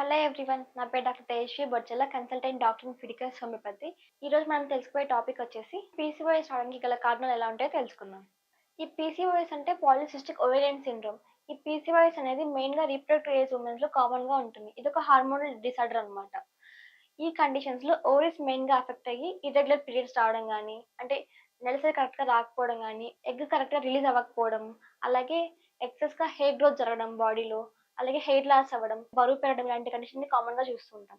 Hello everyone నా పేరు doctor Tejaswi Bojjala consultant doctor in Fiticus homeopathy ఈ రోజు మనం తెలుసుకునే టాపిక్ వచ్చేసి పీసీఓఎస్ రావడానికి గల కారణాలు ఎలా ఉంటాయో తెలుసుకుందాం. ఈ పీసీఓఎస్ అంటే పాలిసిస్టిక్ ఓవేరియన్ సిండ్రోమ్ ఈ పీసీఓఎస్ అనేది మెయిన్గా రీప్రొడక్టివ్ ఏజ్ ఉమెన్స్లో కామన్గా ఉంటుంది. ఇది ఒక హార్మోనల్ డిసార్డర్ అనమాట ఈ కండిషన్స్లో ఓవరీస్ మెయిన్గా అఫెక్ట్ అయ్యి ఇర్రెగ్యులర్ పీరియడ్స్ రావడం కానీ అంటే నెలసరి కరెక్ట్గా రాకపోవడం కానీ ఎగ్ కరెక్ట్గా రిలీజ్ అవ్వకపోవడం అలాగే ఎక్సెస్గా హెయిర్ గ్రోత్ జరగడం బాడీలో అలాగే హెయిర్ లాస్ అవ్వడం బరువు పెరగడం ఇలాంటి కండిషన్ని కామన్గా చూస్తూ ఉంటాం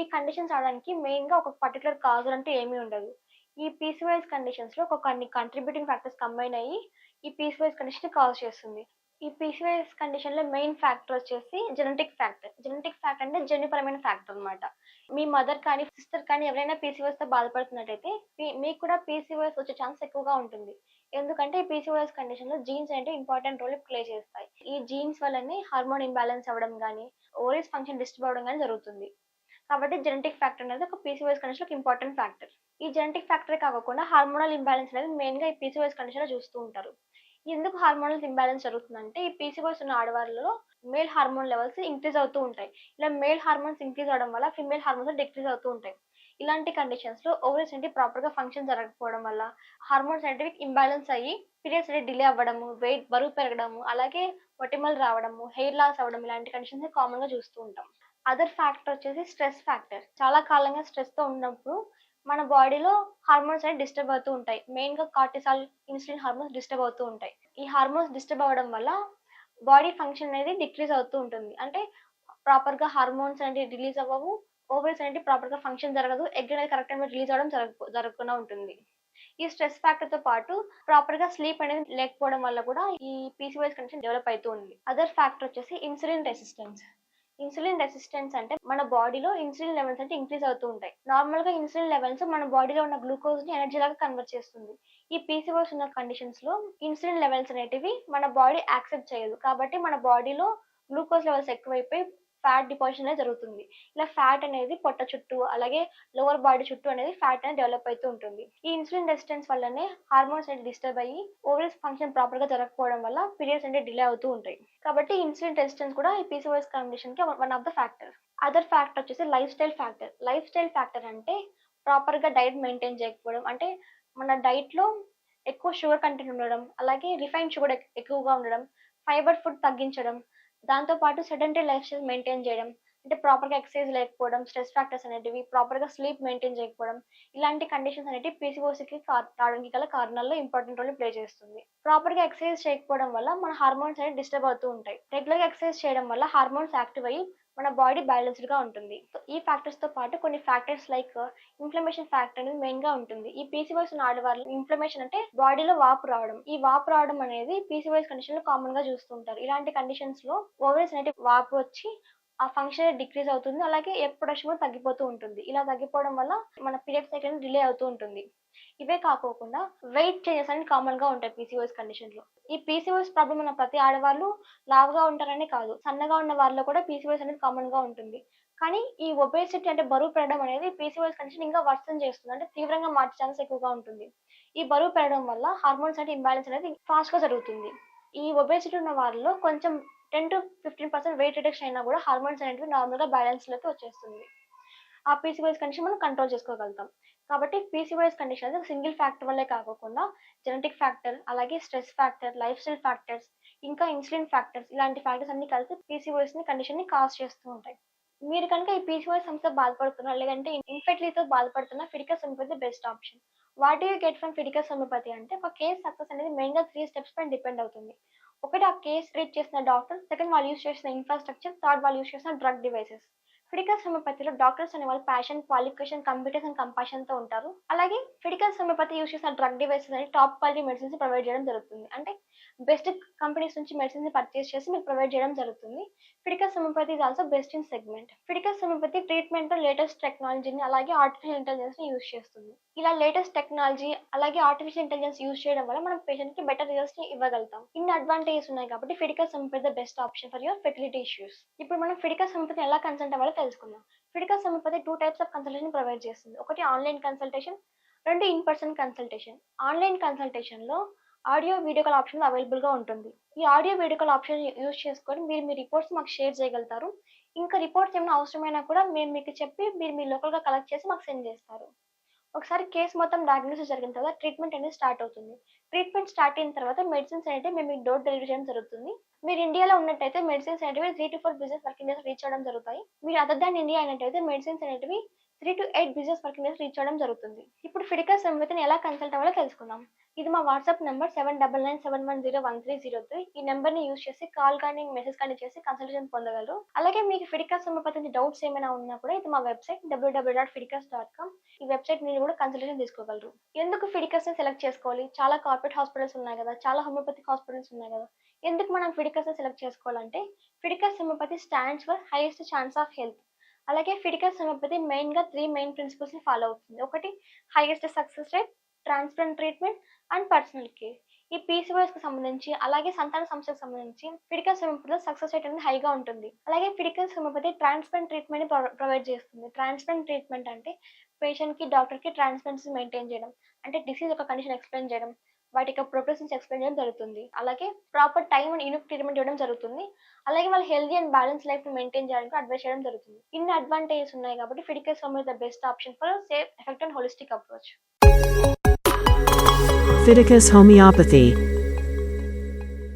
ఈ కండిషన్స్ అవడానికి మెయిన్గా ఒక పర్టికులర్ కాజ్ అంటే ఏమీ ఉండదు. ఈ పీసీవైజ్ కండిషన్స్లో ఒక కొన్ని కంట్రిబ్యూటింగ్ ఫ్యాక్టర్స్ కంబైన్ అయ్యి ఈ పీసీవైజ్ కండిషన్ కాజ్ చేస్తుంది. ఈ పీసీవైజ్ కండిషన్లో మెయిన్ ఫ్యాక్టర్ వచ్చేసి జెనెటిక్ ఫ్యాక్టర్ జెనెటిక్ ఫ్యాక్టర్ అంటే జన్యుపరమైన ఫ్యాక్టర్ అన్నమాట. మీ మదర్ కానీ సిస్టర్ కానీ ఎవరైనా పీసీవైస్తో బాధపడుతున్నట్టయితే మీకు కూడా పీసీవైస్ వచ్చే ఛాన్స్ ఎక్కువగా ఉంటుంది. ఎందుకంటే ఈ పీసీఓఎస్ కండిషన్లో జీన్స్ అంటే ఇంపార్టెంట్ రోల్ ప్లే చేస్తాయి. ఈ జీన్స్ వల్లనే హార్మోన్ ఇంబ్యాలెన్స్ అవ్వడం కానీ ఓవరీస్ ఫంక్షన్ డిస్టర్బ్ అవ్వడం కానీ జరుగుతుంది. కాబట్టి జెనెటిక్ ఫ్యాక్టర్ అనేది ఒక పీసీఓఎస్ కండిషన్ ఒక ఇంపార్టెంట్ ఫ్యాక్టర్ ఈ జెనెటిక్ ఫ్యాక్టరే కాకుండా హార్మోనల్ ఇంబ్యాలెన్స్ అనేది మెయిన్గా ఈ పీసీఓఎస్ కండిషన్లో చూస్తూ ఉంటారు. ఎందుకు హార్మోనల్ ఇంబ్యాలెన్స్ జరుగుతుందంటే ఈ పీసీఓఎస్ ఉన్న ఆడవాళ్ళలో మేల్ హార్మోన్ లెవెల్స్ ఇంక్రీజ్ అవుతూ ఉంటాయి. ఇలా మేల్ హార్మోన్స్ ఇంక్రీజ్ అవడం వల్ల ఫిమేల్ హార్మోన్స్ డిక్రీజ్ అవుతూ ఉంటాయి. ఇలాంటి కండిషన్స్లో ఓవరీస్ అనేవి ప్రాపర్గా ఫంక్షన్ జరగకపోవడం వల్ల హార్మోన్స్ అనేవి ఇంబ్యాలెన్స్ అయ్యి పీరియడ్స్ అనేది డిలే అవ్వడము వెయిట్ బరువు పెరగడము అలాగే మొటిమలు రావడము హెయిర్ లాస్ అవ్వడం ఇలాంటి కండిషన్స్ కామన్గా చూస్తూ ఉంటాం. అదర్ ఫ్యాక్టర్ వచ్చేసి స్ట్రెస్ ఫ్యాక్టర్ చాలా కాలంగా స్ట్రెస్తో ఉన్నప్పుడు మన బాడీలో హార్మోన్స్ అనేవి డిస్టర్బ్ అవుతూ ఉంటాయి. మెయిన్గా కార్టిసాల్ ఇన్సులిన్ హార్మోన్స్ డిస్టర్బ్ అవుతూ ఉంటాయి. ఈ హార్మోన్స్ డిస్టర్బ్ అవ్వడం వల్ల బాడీ ఫంక్షన్ అనేది డిక్రీజ్ అవుతూ ఉంటుంది. అంటే ప్రాపర్గా హార్మోన్స్ అనేవి రిలీజ్ అవ్వవు ఓవరీస్ అనేవి ప్రాపర్గా ఫంక్షన్ జరగదు. ఎగ్ అనేది కరెక్ట్ టైంలో రిలీజ్ అవ్వడం జరగ జరగకుండా ఉంటుంది. ఈ స్ట్రెస్ ఫ్యాక్టర్తో పాటు ప్రాపర్గా స్లీప్ అనేది లేకపోవడం వల్ల కూడా ఈ పీసీవైస్ కండిషన్ డెవలప్ అవుతూ ఉంది. అదర్ ఫ్యాక్టర్ వచ్చేసి ఇన్సులిన్ రెసిస్టెన్స్ ఇన్సులిన్ రెసిస్టెన్స్ అంటే మన బాడీలో ఇన్సులిన్ లెవెల్స్ అంటే ఇంక్రీజ్ అవుతూ ఉంటాయి. నార్మల్గా ఇన్సులిన్ లెవెల్స్ మన బాడీలో ఉన్న గ్లూకోజ్ని ఎనర్జీ లాగా కన్వర్ట్ చేస్తుంది. ఈ పీసీఓస్ ఉన్న కండిషన్స్లో ఇన్సులిన్ లెవెల్స్ అనేటివి మన బాడీ యాక్సెప్ట్ చేయదు. కాబట్టి మన బాడీలో గ్లూకోజ్ లెవెల్స్ ఎక్కువైపోయి ఫ్యాట్ డిపాజిషన్ అనేది జరుగుతుంది. ఇలా ఫ్యాట్ అనేది పొట్ట చుట్టూ అలాగే లోవర్ బాడీ చుట్టూ అనేది ఫ్యాట్ అనేది డెవలప్ అవుతూ ఉంటుంది. ఈ ఇన్సులిన్ రెసిస్టెన్స్ వల్లనే హార్మోన్స్ అనేది డిస్టర్బ్ అయ్యి ఓవరీస్ ఫంక్షన్ ప్రాపర్గా జరగకపోవడం వల్ల పీరియడ్స్ అనేది డిలే అవుతూ ఉంటాయి. కాబట్టి ఇన్సులిన్ రెసిస్టెన్స్ కూడా ఈ PCOS కండిషన్కి one of the factor other factor వచ్చేసి lifestyle factor lifestyle factor అంటే ప్రాపర్గా డైట్ మెయింటైన్ చేయకపోవడం. అంటే మన డైట్లో ఎక్కువ షుగర్ కంటెంట్ ఉండడం అలాగే రిఫైన్ షుగర్ ఎక్కువగా ఉండడం ఫైబర్ ఫుడ్ తగ్గించడం దాంతో పాటు సెడెంటరీ లైఫ్ స్టైల్ మెయింటైన్ చేయడం అంటే ప్రాపర్గా ఎక్సర్సైజ్ లేకపోవడం స్ట్రెస్ ఫ్యాక్టర్స్ అనేటివి ప్రాపర్గా స్లీప్ మెయింటైన్ చేయకపోవడం ఇలాంటి కండిషన్స్ అనేటివి పీసీఓసీకి రావడానికి గల కారణాల్లో ఇంపార్టెంట్ రోల్ ప్లే చేస్తుంది. ప్రాపర్గా ఎక్సర్సైజ్ చేయకపోవడం వల్ల మన హార్మోన్స్ అనేవి డిస్టర్బ్ అవుతూ ఉంటాయి. రెగ్యులర్గా ఎక్సర్సైజ్ చేయడం వల్ల హార్మోన్స్ యాక్టివ్ అయ్యి మన బాడీ బ్యాలెన్స్డ్గా ఉంటుంది. ఈ ఫ్యాక్టర్స్తో పాటు కొన్ని ఫ్యాక్టర్స్ లైక్ ఇన్ఫ్లమేషన్ ఫ్యాక్టర్ అనేది మెయిన్గా ఉంటుంది. ఈ పీసీవైస్ ఉన్న ఆడవాళ్ళు ఇన్ఫ్లమేషన్ అంటే బాడీలో వాపు రావడం. ఈ వాపు రావడం అనేది పీసీవైస్ కండిషన్లో కామన్గా చూస్తుంటారు. ఇలాంటి కండిషన్స్లో ఓవరీస్ అనేవి వాపు వచ్చి ఆ ఫంక్షన్ డిక్రీజ్ అవుతుంది. అలాగే ఎప్పుడు కూడా తగ్గిపోతూ ఉంటుంది. ఇలా తగ్గిపోవడం వల్ల మన పీరియడ్ సైకిల్ డిలే అవుతూ ఉంటుంది. ఇవే కాకోకుండా వెయిట్ చేంజెస్ కామన్గా ఉంటాయి పీసీఓఎస్ కండిషన్లో. ఈ పీసీఓఎస్ ప్రాబ్లం ఉన్న ప్రతి ఆడవాళ్ళు లావుగా ఉంటారనే కాదు. సన్నగా ఉన్న వాళ్ళలో కూడా పీసీఓఎస్ అనేది కామన్గా ఉంటుంది. కానీ ఈ ఒబేసిటీ అంటే బరువు పెరగడం అనేది పీసీఓఎస్ కండిషన్ ఇంకా వర్షం చేస్తుంది. అంటే తీవ్రంగా మార్చే ఛాన్స్ ఎక్కువగా ఉంటుంది. ఈ బరువు పెరగడం వల్ల హార్మోన్స్ అంటే ఇంబ్యాలెన్స్ అనేది ఫాస్ట్గా జరుగుతుంది. ఈ ఒబేసిటీ ఉన్న వాళ్ళలో కొంచెం ten to fifteen percent weight reduction అయినా కూడా హార్మోన్స్ అనేవి నార్మల్గా బ్యాలెన్స్లోకి వచ్చేస్తుంది. ఆ పీసీవైస్ కండిషన్ మనం కంట్రోల్ చేసుకోగలుగుతాం. కాబట్టి పీసీవైస్ కండిషన్ అనేది సింగిల్ ఫ్యాక్టర్ వల్లే కాకుండా జెనెటిక్ ఫ్యాక్టర్ అలాగే stress factor lifestyle factors ఇంకా ఇన్సులిన్ ఫ్యాక్టర్స్ ఇలాంటి ఫ్యాక్టర్స్ అన్ని కలిసి పీసీవైస్ని కండిషన్ని కాజ్ చేస్తూ ఉంటాయి. మీరు కనుక ఈ పీసీవైస్ సమస్య బాధపడుతున్నా లేదంటే ఇన్ఫెక్ట్లీతో బాధపడుతున్న Fiticus homeopathy best option what you get from Fiticus homeopathy అంటే ఒక కేస్ సక్సెస్ అనేది మెయిన్గా త్రీ స్టెప్స్ పైన డిపెండ్ అవుతుంది. ఒకటి ఆ కేస్ ట్రీట్ చేసిన డాక్టర్ సెకండ్ వాళ్ళు యూస్ చేసిన ఇన్ఫ్రాస్ట్రక్చర్ థర్డ్ వాళ్ళు యూస్ చేసిన డ్రగ్ డివైసెస్ ఫిడికల్ హోమియోపతిలో డాక్టర్స్ అనే వాళ్ళు ప్యాషన్ క్వాలిఫికేషన్ కంప్యూటర్స్ అండ్ కంపాషన్తో ఉంటారు. అలాగే ఫిడికల్స్ హోమియోపతి యూస్ చేసిన డ్రగ్ డివైసెస్ అని టాప్ క్వాలిటీ మెడిసిన్స్ ప్రొవైడ్ చేయడం జరుగుతుంది. అంటే బెస్ట్ కంపెనీస్ నుంచి మెడిసిన్స్ పర్చేస్ చేసి మీకు ప్రొవైడ్ చేయడం జరుగుతుంది. Fiticus homeopathy is also best in segment Fiticus homeopathy ట్రీట్మెంట్లో latest టెక్నాలజీని అలాగే ఆర్టిఫిషియల్ ఇంటెలిజెన్స్ని యూస్ చేస్తుంది. ఇలా లేటెస్ట్ టెక్నాలజీ అలాగే ఆర్టిఫిషియల్ ఇంటెలిజెన్స్ యూస్ చేయడం వల్ల మనం పేషెంట్కి బెటర్ రిజల్ట్స్ని ఇవ్వగలుగుతాం. ఇన్ని అడ్వాంటేజెస్ ఉన్నాయి కాబట్టి Fiticus homeopathy the best option for your fertility issues ఇప్పుడు మనం ఫిడికల్ హోమియోపతి ఎలా కన్సల్ట్ అవ్వాలో తెలుసుకుందాం. Fiticus homeopathy two types of consultation provide చేస్తుంది. ఒకటి ఆన్లైన్ కన్సల్టేషన్ రెండు ఇన్ పర్సన్ కన్సల్టేషన్ ఆన్లైన్ కన్సల్టేషన్లో ఆడియో వీడియో కాల్ ఆప్షన్ అవైలబుల్గా ఉంటుంది. ఈ audio video call option use చేసుకొని మీరు మీ రిపోర్ట్స్ మాకు షేర్ చేయగలుగుతారు. ఇంకా రిపోర్ట్స్ ఏమైనా అవసరమైనా కూడా మేము మీకు చెప్పి మీరు మీ లోకల్గా కలెక్ట్ చేసి మాకు సెండ్ చేస్తారు. ఒకసారి కేసు మొత్తం డయాగ్నోసిస్ జరిగిన తర్వాత ట్రీట్మెంట్ అనేది స్టార్ట్ అవుతుంది. ట్రీట్మెంట్ స్టార్ట్ అయిన తర్వాత మెడిసిన్స్ అనేవి మేము మీకు డోర్ డెలివరీ చేయడం జరుగుతుంది. మీరు ఇండియాలో ఉన్నట్టయితే మెడిసిన్స్ అనేటివి three to four business working days reach అవ్వడం జరుగుతాయి. మీరు అదర్ దాన్ ఇండియా అయినట్టయితే మెడిసిన్స్ అనేటివి three to eight business working days reach అవ్వడం జరుగుతుంది. ఇప్పుడు ఫిడికస్ సంహితని ఎలా కన్సల్ట్ అవ్వాలో తెలుసుకుందాం. ఇది మా WhatsApp number seven double nine seven one zero one three zero three ఈ నెంబర్ని యూస్ చేసి కాల్ కానీ మెసేజ్ కానీ చేసి కన్సల్టేషన్ పొందగలరు. అలాగే మీకు ఫిడికస్ సంబంధించి డౌట్స్ ఏమైనా ఉన్నా కూడా ఇది మా website WWW dot Fiticus dot com ఈ వెబ్సైట్ మీరు కూడా కన్సల్టేషన్ తీసుకోగలరు. ఎందుకు ఫిడికల్స్ని సెలెక్ట్ చేసుకోవాలి? చాలా కార్పొరేట్ హాస్పిటల్స్ ఉన్నాయి కదా చాలా హోమియోపతి హాస్పిటల్స్ ఉన్నాయి కదా. ఎందుకు మనం ఫిడికల్స్ని సెలెక్ట్ చేసుకోవాలంటే Fiticus homeopathy stands for highest chance of health అలాగే ఫిడికల్ హోమియోపతి మెయిన్గా త్రీ మెయిన్ ప్రిన్సిపల్స్ని ఫాలో అవుతుంది. ఒకటి highest success rate transplant treatment and personal care. ఈ పీసీఓఎస్కి సంబంధించి అలాగే సంతాన సమస్యకు సంబంధించి ఫిడికల్ హోమియోపతిలో సక్సెస్ రేట్ అనేది హైగా ఉంటుంది. అలాగే Fiticus homeopathy transplant treatment provide చేస్తుంది. ట్రాన్స్ప్లాంట్ ట్రీట్మెంట్ అంటే పేషెంట్కి డాక్టర్కి ట్రాన్స్ప్లాంట్స్ మెయింటైన్ చేయడం అంటే డిసీజ్ ఒక కండిషన్ ఎక్స్ప్లెయిన్ చేయడం వాటి యొక్క ప్రోగ్రెస్ ఎక్స్ప్లెయిన్ చేయడం జరుగుతుంది. అలాగే proper time and unique treatment ఇవ్వడం జరుగుతుంది. అలాగే వాళ్ళ హెల్దీ అండ్ బ్యాలెన్స్ లైఫ్ని మెయింటైన్ చేయడానికి అడ్వైస్ చేయడం జరుగుతుంది. ఇన్ని అడ్వాంటేజెస్ ఉన్నాయి కాబట్టి Fiticus home is the best option for safe effect and holistic approach Fiticus Homeopathy.